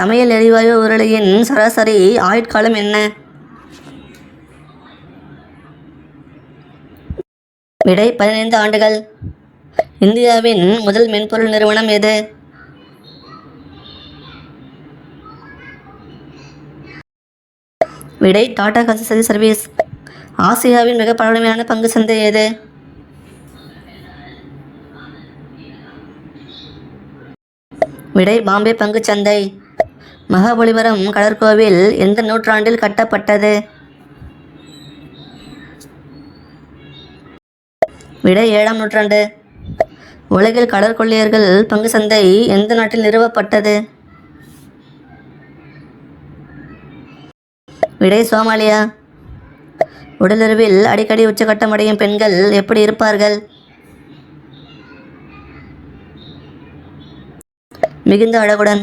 சமையல் எரிவாயு உருளையின் சராசரி ஆயுட்காலம் என்ன? விடை பதினைந்து ஆண்டுகள். இந்தியாவின் முதல் மென்பொருள் நிறுவனம் எது? விடை டாடா கன்சல்டன்சி சர்வீஸ். ஆசியாவின் மிக பழமையான பங்கு சந்தை எது? விடை பாம்பே பங்கு சந்தை. மகாபலிபுரம் கடற்கோவில் எந்த நூற்றாண்டில் கட்டப்பட்டது? விடை ஏழாம் நூற்றாண்டு. உலகில் கடற்கொள்ளையர்கள் பங்கு சந்தை எந்த நாட்டில் நிறுவப்பட்டது? விடை சோமாலியா. உடலுறவில் அடிக்கடி உச்சகட்டம் அடையும் பெண்கள் எப்படி இருப்பார்கள்? மிகுந்த அழகுடன்.